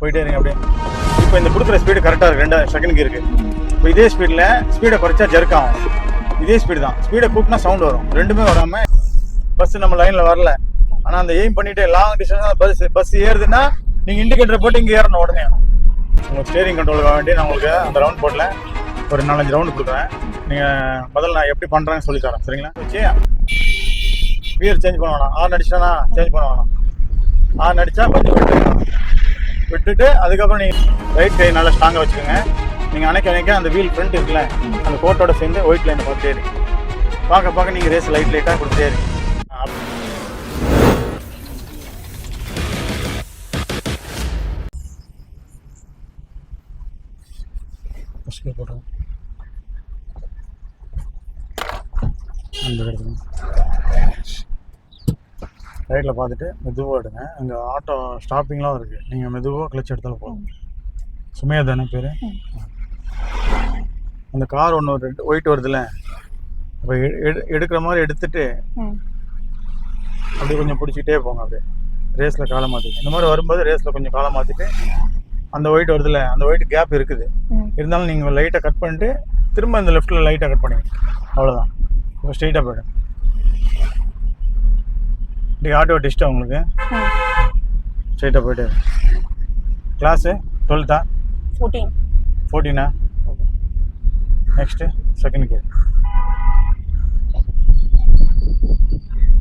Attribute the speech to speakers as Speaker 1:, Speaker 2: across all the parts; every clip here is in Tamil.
Speaker 1: போயிட்டே இருங்க அப்படியே. இப்போ இந்த கொடுக்குற ஸ்பீடு கரெக்டாக இருக்கு. ரெண்டு செகண்டுக்கு இருக்கு. இப்போ இதே ஸ்பீடில் ஸ்பீடை குறைச்சா ஜெர்க் ஆகும். இதே ஸ்பீடு தான். ஸ்பீடை கூட்டினா சவுண்ட் வரும். ரெண்டுமே வராமல் பஸ் நம்ம லைனில் வரல. ஆனால் அந்த எய்ம் பண்ணிட்டு லாங் டிஸ்டன்ஸ் பஸ் பஸ் ஏறுதுன்னா நீங்கள் இண்டிகேட்டர் போட்டு இங்கே ஏறணும் உடனே. உங்களுக்கு ஸ்டேரிங் கண்ட்ரோலுக்காக வேண்டி நான் உங்களுக்கு அந்த ரவுண்ட் போட்டில் ஒரு நாலஞ்சு ரவுண்டு கொடுக்குறேன். நீங்கள் முதல்ல நான் எப்படி பண்ணுறேன்னு சொல்லி தரேன். சரிங்களா? வச்சு வீர் சேஞ்ச் பண்ண வேணாம். ஆறு நடிச்சா சேஞ்ச் பண்ண வேணாம். ஆறு அடிச்சா கொஞ்சம் விட்டுட்டு அதுக்கப்புறம் நீங்கள் ரைட் கை நல்லா ஸ்ட்ராங்காக வச்சுக்கோங்க. நீங்கள் அணைக்க அணைக்க அந்த வீல் ஃப்ரண்ட் இருக்குல்ல அந்த கோட்டோட சேர்ந்து ஒயிட் லைன் பார்த்துட்டே இருக்கு பார்க்க பார்க்க நீங்கள் ரேஸ் லைட் லைட்டாக கொடுத்துட்டே இருக்கு ஃபஸ்ட்டு அந்த இடத்துல. ரைட்டில் பார்த்துட்டு மெதுவாக எடுங்க. அங்கே ஆட்டோ ஸ்டாப்பிங்லாம் இருக்குது நீங்கள் மெதுவாக கிளச் எடுத்தாலும் போதும். சுமையா தானே பேர்? அந்த கார் ஒன்று ரெண்டு ஒயிட் வருதுல்ல? அப்போ எடுக்கிற மாதிரி எடுத்துட்டு
Speaker 2: ம்.
Speaker 1: அப்படியே கொஞ்சம் பிடிச்சிக்கிட்டே போங்க அப்படியே. ரேஸில் காலை மாற்றி இந்த மாதிரி வரும்போது ரேஸில் கொஞ்சம் காலை மாற்றிட்டு அந்த ஒயிட் வருதுல்ல அந்த ஒயிட் கேப் இருக்குது. இருந்தாலும் நீங்கள் லைட்டாக கட் பண்ணிட்டு திரும்ப இந்த லெஃப்ட்டில் லைட்டாக கட் பண்ணுங்க அவ்வளோதான் இப்போ ஸ்ட்ரெயிட்டாக போய்டும் இப்படி ஆட்டோ டிஸ்டா உங்களுக்கு?
Speaker 2: ம்
Speaker 1: ஸ்ட்ரெயிட்டாக போயிட்டு. கிளாஸு டுவெல்த்தா
Speaker 2: ஃபோர்டீன்
Speaker 1: ஃபோர்டீனா நெக்ஸ்ட்டு செகண்ட் கியர்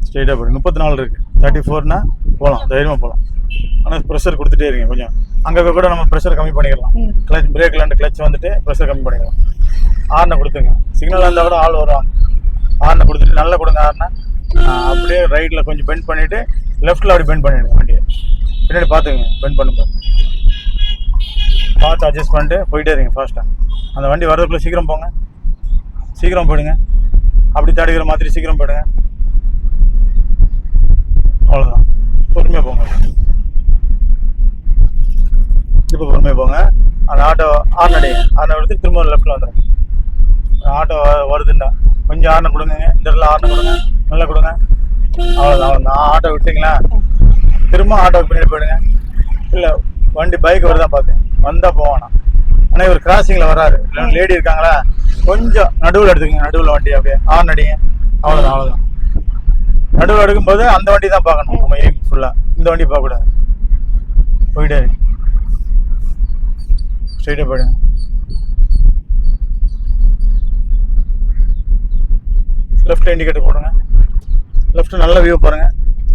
Speaker 1: ஸ்ட்ரெயிட்டாக போய்டும் முப்பத்தி நாலு இருக்குது தேர்ட்டி ஃபோர்னா போகலாம் தைரியமாக போகலாம் ஆனால் ப்ரெஷர் கொடுத்துட்டே இருங்க கொஞ்சம். அங்கே கூட நம்ம ப்ரெஷர் கம்மி பண்ணிக்கலாம். கிளச் பிரேக்கில் ரெண்டு கிளச் வந்துட்டு ப்ரெஷர் கம்மி பண்ணிக்கலாம். ஆர்னை கொடுத்துங்க சிக்னல் இருந்தால் கூட ஆள் வருவாங்க. ஆர்னை கொடுத்துட்டு நல்லா கொடுங்க ஆர்னை அப்படியே ரைட்டில் கொஞ்சம் பெண்ட் பண்ணிவிட்டு லெஃப்ட்டில் அப்படி பெண்ட் பண்ணிவிடுங்க வண்டியை. பின்னாடி பார்த்துங்க பெண்ட் பண்ணும்போது. பார்த்து அட்ஜஸ்ட் பண்ணிட்டு போயிட்டே இருங்க ஃபாஸ்ட்டாக அந்த வண்டி வரதுக்குள்ளே சீக்கிரம் போங்க. சீக்கிரம் போயிடுங்க. அப்படி தடுக்கிற மாதிரி சீக்கிரம் போயிடுங்க. அவ்வளோதான் பொறுமையாக போங்க. இப்போ பொறுமையாக போங்க. அந்த ஆட்டோ ஆர்ன் அடிங்க ஆர்ன் எடுத்து திரும்ப லெஃப்ட்டில் வந்துடுங்க ஆட்டோ வருதுண்டா. கொஞ்சம் ஆர்னை கொடுங்க. இந்த இடத்துல ஆர்னை கொடுங்க. நல்லா கொடுங்க. அவ்வளோதான் நான் ஆட்டோ விட்டீங்களா? திரும்ப ஆட்டோ பின்னாடி போயிடுங்க. இல்லை வண்டி பைக் வருதான் பார்த்தேன் வந்தால் போவானா? ஆனால் இவர் கிராசிங்கில் வராரு. இல்லை லேடி இருக்காங்களா? கொஞ்சம் நடுவில் எடுத்துக்கங்க. நடுவில் வண்டி அப்படியே. ஆன் அடிங்க அவ்வளோதான் அவ்வளோதான் நடுவில் எடுக்கும்போது அந்த வண்டி தான் பார்க்கணும். நம்ம எய்ம் ஃபுல்லாக இந்த வண்டி பார்க்கக்கூடாது. போயிட்டே ஸ்ட்ரைட்டாக போயிடுங்க. லெஃப்ட் இண்டிகேட்டர் போடுங்க. லெஃப்ட் நல்ல வியூ பாருங்க.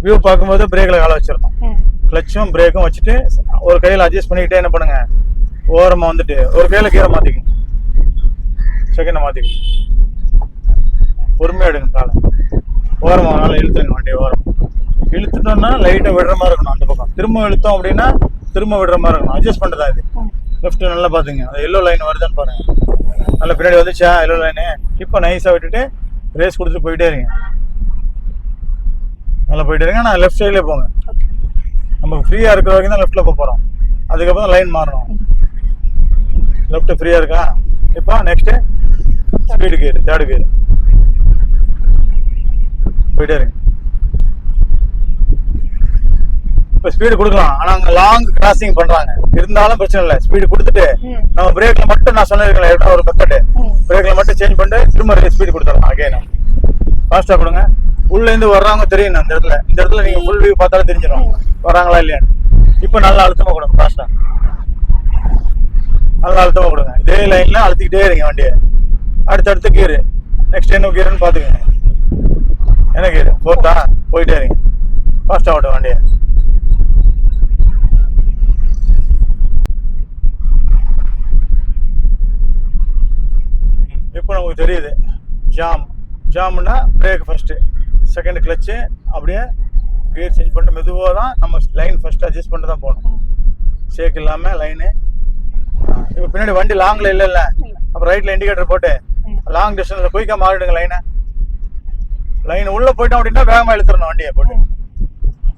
Speaker 1: வியூ பார்க்கும்போது பிரேக்கில் காலை வச்சிடணும்.
Speaker 2: ம்.
Speaker 1: கிளச்சும் பிரேக்கும் வச்சுட்டு ஒரு கையில் அட்ஜஸ்ட் பண்ணிக்கிட்டே என்ன பண்ணுங்க? ஓரமாக வந்துட்டு ஒரு கையில் கீரை மாற்றிக்கணும் செகண்டை மாற்றிக்கணும் பொறுமையாக எடுங்க காலை. ஓரமாக நல்லா இழுத்துங்க வண்டி ஓரம். இழுத்துட்டோம்னா லைட்டாக விடுற மாதிரி இருக்கணும் அந்த பக்கம். திரும்ப இழுத்தோம் அப்படின்னா திரும்ப விடுற மாதிரி இருக்கணும். அட்ஜஸ்ட் பண்ணுறதா இது.
Speaker 2: ம்.
Speaker 1: லெஃப்ட் நல்லா பார்த்துங்க அந்த எல்லோ லைன் வருதான்னு பாருங்க. நல்லா பின்னாடி வந்துச்சா? எல்லோ லைனு இப்போ நைஸாக விட்டுட்டு ரேஸ் கொடுத்துட்டு போயிட்டே இருங்க. நல்லா போயிட்டே இருங்க நான் லெஃப்ட் சைட்லேயே போங்க.
Speaker 2: ஓகே
Speaker 1: நமக்கு ஃப்ரீயாக இருக்கிற வரைக்கும் தான் லெஃப்ட்டில் போக போகிறோம் அதுக்கப்புறம் லைன் மாறணும். லெஃப்ட் ஃப்ரீயாக இருக்கா? இப்போ next speed gear third gear போயிட்டே இருங்க இப்போ ஸ்பீடு கொடுக்கலாம். ஆனால் அங்கே லாங் கிராசிங் பண்ணுறாங்க இருந்தாலும் பிரச்சனை இல்லை. ஸ்பீடு கொடுத்துட்டு நம்ம பிரேக்கில் மட்டும் நான் சொன்னிருக்கேன் எப்படி ஒரு மெத்தடு பிரேக்கில் மட்டும் சேஞ்ச் பண்ணிட்டு திரும்ப ஸ்பீடு கொடுத்துடலாம். அகைன் ஃபாஸ்ட்டாக கொடுங்க. உள்ளேருந்து வர்றவங்க தெரியும் அந்த இடத்துல. இந்த இடத்துல நீங்கள் ஃபுல் வியூ பார்த்தாலும் தெரிஞ்சிடும். வராங்களா இல்லையான்னு இப்போ நல்லா அழுத்தமாக கொடுங்க ஃபாஸ்ட்டாக நல்லா அழுத்தமாக கொடுங்க. இதே லைன்ல அழுத்திக்கிட்டே இருங்க வண்டியை. அடுத்தடுத்து கீரு நெக்ஸ்ட் என்ன கீருன்னு பாத்துக்கோங்க என்ன கீரு ஃபோர்த்தா போயிட்டே இருங்க. ஃபாஸ்ட்டாக ஓட்டும் வண்டியை. இப்போ நமக்கு தெரியுது. ஜாம் ஜாம்னா பிரேக் ஃபஸ்ட்டு செகண்ட் கிளச்சு அப்படியே கியர் சேஞ்ச் பண்ணிட்டு மெதுவாக தான் நம்ம லைன் ஃபஸ்ட்டு அட்ஜஸ்ட் பண்ணிட்டு தான் போகணும். ஷேக் இல்லாமல் லைனு இப்போ பின்னாடி வண்டி லாங்கில் இல்லை இல்லை அப்புறம் ரைட்டில் இண்டிகேட்டர் போட்டு லாங் டிஸ்டன்ஸில் குயிக்காக மாறிடுங்க லைனை லைன் உள்ளே போயிட்டோம் அப்படின்னா வேகமாக இழுத்துடணும் வண்டியை போட்டு.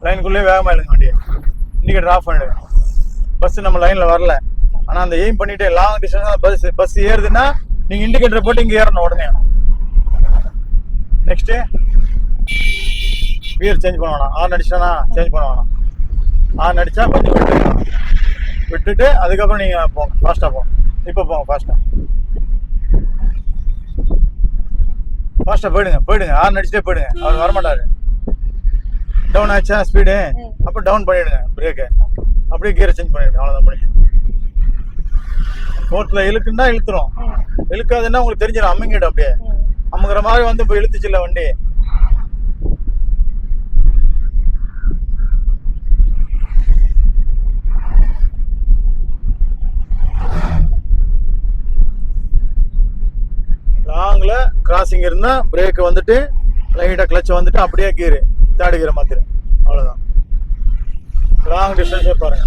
Speaker 1: லைனுக்குள்ளேயே வேகமாக இழுங்க வண்டியை. இண்டிகேட்டர் ஆஃப் பண்ணிடுங்க. பஸ் நம்ம லைனில் வரல. ஆனால் அந்த எய்ம் பண்ணிட்டு லாங் டிஸ்டன்ஸ் பஸ் பஸ் ஏறுதுன்னா நீங்கள் இண்டிகேட்டர் போட்டு இங்கே ஏறணும் உடனே. நெக்ஸ்ட்டு வீர் சேஞ்ச் பண்ண வேணாம். ஆர்ன் நடிச்சானா சேஞ்ச் பண்ண வேணாம். ஆர்ன் நடிச்சா கொஞ்சம் விட்டுக்கலாம் விட்டுட்டு அதுக்கப்புறம் நீங்க போங்க. ஃபாஸ்ட்டாக போங்க. இப்போ போங்க ஃபாஸ்ட்டாக ஃபாஸ்ட்டாக போயிடுங்க போயிடுங்க. ஆறு அடிச்சுட்டே போயிடுங்க. அவர் வரமாட்டாரு. டவுன் ஆச்சா ஸ்பீடு அப்போ டவுன் பண்ணிவிடுங்க பிரேக்கு அப்படியே கியரை சேஞ்ச் பண்ணிவிடுங்க அவ்வளோதான் முடிஞ்சு. ரோட்டில் இழுக்குன்னா இழுத்துரும். இழுக்காதுன்னா உங்களுக்கு தெரிஞ்சிடும் அம்மிங்கிடும் அப்படியே. அம்முங்கிற மாதிரி வந்து இப்போ இழுத்துச்சில்ல வண்டி. லாங்கில் கிராசிங் இருந்தால் பிரேக் வந்துட்டு லைட்டாக கிளச்சை வந்துட்டு அப்படியே கீரு தேர்ட் கீரை மாத்திரு அவ்வளோதான் லாங் டிஸ்டன்ஸே பாருங்க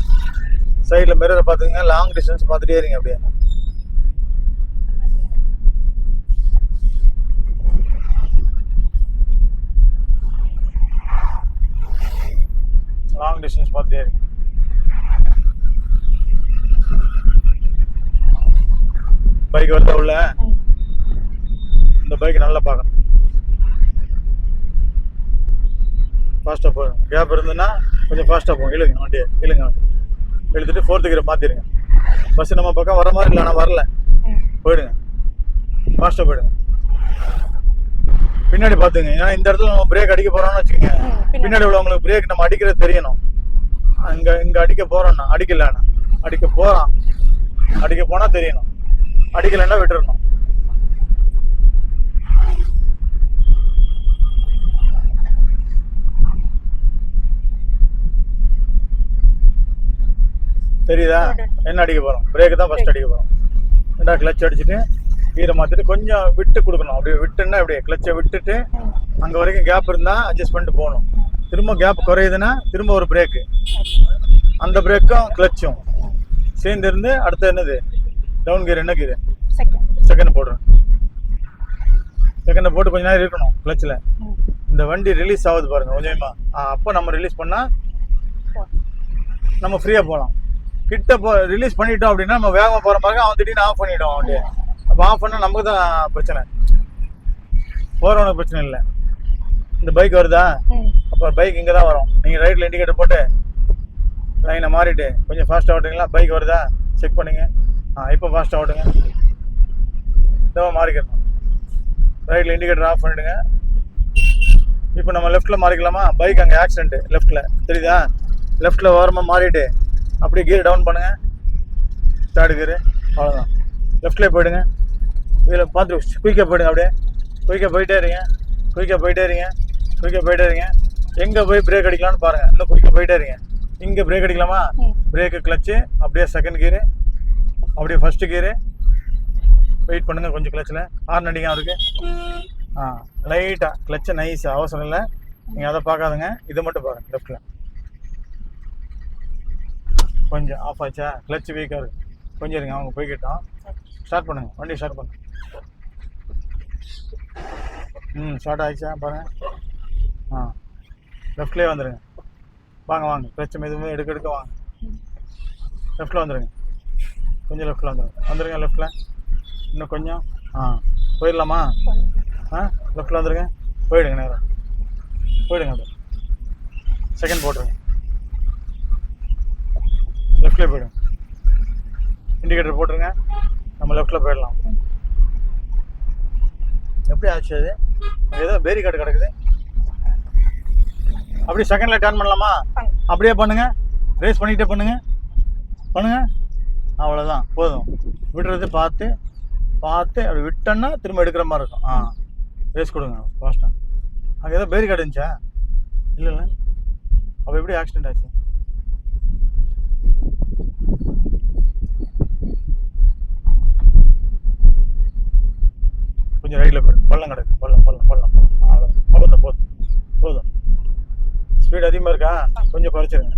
Speaker 1: சைடில் மிரரை பார்த்துங்க லாங் டிஸ்டன்ஸ் பார்த்துட்டே இருங்க அப்படியே. லாங் டிஸ்டன்ஸ் பார்த்துட்டே இருங்க. பைக் வருதா உள்ள? பைக் நல்லா பார்க்கணும். ஃபாஸ்ட்டாக போகும் கேப் இருந்ததுன்னா கொஞ்சம் ஃபாஸ்ட்டாக போகும் இழுங்க வண்டியை. இழுங்க வண்டி இழுத்துட்டு ஃபோர்த்து கியரை மாற்றிடுங்க பஸ் நம்ம பக்கம் வர மாதிரி இல்லை ஆனால் வரல. போயிடுங்க. ஃபாஸ்ட்டாக போயிடுங்க. பின்னாடி பார்த்துங்க. ஏன்னா இந்த இடத்துல நம்ம பிரேக் அடிக்க போகிறோம்னு வச்சுக்கோங்க.
Speaker 2: பின்னாடி.
Speaker 1: பின்னாடி உள்ளவங்களுக்கு பிரேக் நம்ம அடிக்கிறது தெரியணும். அங்கே இங்கே அடிக்க போகிறோம்னா அடிக்கலண்ணா அடிக்க போகிறான் அடிக்க போனால் தெரியணும். அடிக்கலைன்னா விட்டுறணும். தெரியுதா? என்ன அடிக்க போறோம்? பிரேக் தான் ஃபர்ஸ்ட் அடிக்க போறோம். ரெண்டா கிளச் அடிச்சுட்டு கீரை மாற்றிட்டு கொஞ்சம் விட்டு கொடுக்கணும். அப்படியே விட்டுன்னா அப்படியே கிளச்சை விட்டுட்டு அங்கே வரைக்கும் கேப் இருந்தால் அட்ஜஸ்ட் பண்ணிட்டு போகணும். திரும்ப கேப் குறையுதுன்னா திரும்ப ஒரு பிரேக்கு அந்த பிரேக்கும் கிளச்சும் சேர்ந்து இருந்து அடுத்து என்னது? டவுன் கீர் என்ன கீர்
Speaker 2: செகண்ட்
Speaker 1: போடுறேன். செகண்டை போட்டு கொஞ்ச நேரம் இருக்கணும் கிளச்சில் இந்த வண்டி ரிலீஸ் ஆகுது பாருங்க கொஞ்சமா அப்போ நம்ம ரிலீஸ்
Speaker 2: பண்ணால்
Speaker 1: நம்ம ஃப்ரீயாக போகலாம். கிட்ட போ ரிலீஸ் பண்ணிட்டோம் அப்படின்னா நம்ம வேகமாக போகிற மாதிரி அவன் திடீர்னு ஆஃப் பண்ணிட்டோம் வண்டி அப்போ ஆஃப் பண்ணால் நமக்கு தான் பிரச்சனை. போகிறவனுக்கு பிரச்சனை இல்லை. இந்த பைக் வருதா. அப்போ பைக் இங்கே தான் வரும். நீங்கள் ரைட்டில் இண்டிகேட்டர் போட்டு லைனை மாறிட்டு கொஞ்சம் ஃபாஸ்ட்டாக ஓட்டுங்களா பைக் வருதா? செக் பண்ணுங்க. ஆ இப்போ ஃபாஸ்ட்டாக ஓட்டுங்க. இதோ மாறிக்கணும் ரைட்டில் இண்டிகேட்டர் ஆஃப் பண்ணிடுங்க. இப்போ நம்ம லெஃப்ட்டில் மாறிக்கலாமா? பைக் அங்கே ஆக்சிடென்ட் லெஃப்ட்டில் தெரியுதா? லெஃப்ட்டில் ஓரமாக மாறிட்டு அப்படியே கியர் டவுன் பண்ணுங்க. தேர்டு கியரு அவ்வளோதான் லெஃப்ட்லேயே போயிடுங்க. இதில் பார்த்து குயிக்காக போயிடுங்க அப்படியே. குயிக்காக போயிட்டே இருங்க. குயிக்காக போயிட்டே இருங்க. குயிக்காக போயிட்டே இருங்க. எங்கே போய் பிரேக் அடிக்கலாம்னு பாருங்கள் இன்னும் குயிக்காக போயிட்டே இருங்க. இங்கே பிரேக் அடிக்கலாமா. பிரேக்கு கிளச்சு அப்படியே செகண்ட் கியரு அப்படியே ஃபஸ்ட்டு கியரு வெயிட் பண்ணுங்க கொஞ்சம் கிளச்சில் ஹார்ன் அடிங்க அவருக்கு ஆ லைட்டாக கிளச்சை நைஸ் அவசரம் இல்லை. நீங்கள் அதை பார்க்காதுங்க. இதை மட்டும் பாருங்க லெஃப்ட்டில் கொஞ்சம் ஆஃப் ஆச்சா? கிளச் வீக்காக இருக்குது கொஞ்சம் இருங்க அவங்க போய்கிட்டோம் ஸ்டார்ட் பண்ணுங்கள் வண்டி ஸ்டார்ட் பண்ணுங்க. ம் ஸ்டார்ட் ஆகிடுச்சா பாருங்க. ஆ. லெஃப்ட்லேயே வந்துடுங்க வாங்க வாங்க. கிளச் எதுவுமே எடுக்க எடுக்க வாங்க. லெஃப்ட்டில் வந்துடுங்க கொஞ்சம் லெஃப்ட்டில் வந்துடுங்க வந்துடுங்க லெஃப்ட்டில் இன்னும் கொஞ்சம். ஆ. போயிடலாமா? ஆ? லெஃப்ட்டில் வந்துடுங்க போயிடுங்க நேரம் போயிடுங்க அது. செகண்ட் போட்டுருங்க. லெஃப்டில் போயிடும். இண்டிகேட்டர் போட்டுருங்க. நம்ம லெஃப்ட்டில் போயிடலாம். எப்படி ஆச்சு அது? ஏதோ பேரி கார்டு கிடக்குது. அப்படியே செகண்டில் டர்ன் பண்ணலாமா? அப்படியே பண்ணுங்க. ரேஸ் பண்ணிக்கிட்டே பண்ணுங்க. பண்ணுங்க. அவ்வளோதான் போதும். விடுறது பார்த்து பார்த்து அப்படி விட்டோன்னா திரும்ப எடுக்கிற மாதிரி இருக்கும். ஆ. ரேஸ் கொடுங்க. ஃபாஸ்ட்டாக அங்கே ஏதோ பேரி கார்டு இருந்துச்சா? இல்லை இல்லை. அப்போ எப்படி ஆக்சிடென்ட் ஆச்சு? கொஞ்சம் ரைட்டில் போயிடும் பள்ளம் கிடக்கு. பள்ளம் பள்ளம் பள்ளம் பள்ளம். போதும் போதும். போதும். ஸ்பீடு அதிகமாக இருக்கா? கொஞ்சம் குறைச்சிருங்க.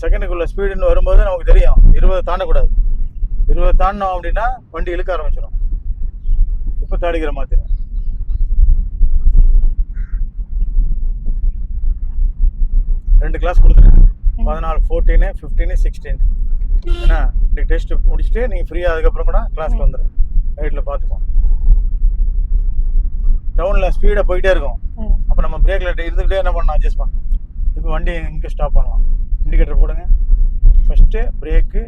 Speaker 1: செகண்டுக்குள்ளே ஸ்பீடுன்னு வரும்போது நமக்கு தெரியும். இருபது தாண்டக்கூடாது. இருபது தாண்டினோம் அப்படின்னா வண்டி இழுக்க ஆரம்பிச்சிடும் இப்போ தாடிக்கிற மாதிரி ரெண்டு கிளாஸ் கொடுத்துருங்க. பதினாலு ஃபோர்டீனு ஃபிஃப்டீனு சிக்ஸ்டீன் ஏன்னா இன்னைக்கு டெஸ்ட்டு முடிச்சுட்டு நீங்கள் ஃப்ரீயாக அதுக்கப்புறம் கூட கிளாஸ்க்கு வந்துடுங்க ரைட்டில் பார்த்துப்போம் டவுனில் ஸ்பீடாக போயிட்டே இருக்கும். அப்போ நம்ம பிரேக்கில் இருந்துக்கிட்டே என்ன பண்ணலாம்? அட்ஜஸ்ட் பண்ணலாம். இப்போ வண்டி இங்கே ஸ்டாப் பண்ணலாம். இண்டிகேட்டர் போடுங்க. ஃபஸ்ட்டு பிரேக்கு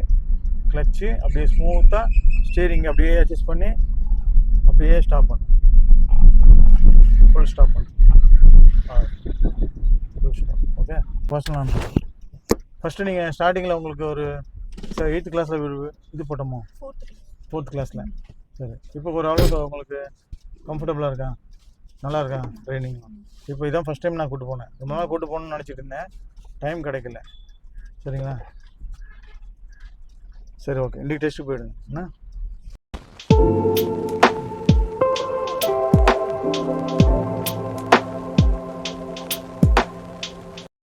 Speaker 1: கிளச்சு அப்படியே ஸ்மூத்தாக ஸ்டீரிங் அப்படியே அட்ஜஸ்ட் பண்ணி அப்படியே ஸ்டாப் பண்ணு. ஃபுல் ஸ்டாப் பண்ணு. Full stop okay personal first நீங்கள் ஸ்டார்டிங்கில் உங்களுக்கு ஒரு எயித்து கிளாஸில் இது போட்டோமோ?
Speaker 2: ஃபோர்த்
Speaker 1: கிளாஸில் சரி. இப்போ ஒரு அளவுக்கு உங்களுக்கு கம்ஃபர்டபுளாக இருக்கா? நல்லா இருக்கான் ட்ரைனிங் இப்போ இதான் ஃபஸ்ட் டைம் நான் கூப்பிட்டு போனேன். ரொம்ப நாள் கூப்பிட்டு போகணும்னு நினச்சிட்டு இருந்தேன். டைம் கிடைக்கல. சரிங்களா? சரி ஓகே இன்றைக்கு டெஸ்ட்டு போயிடுங்க. என்ன?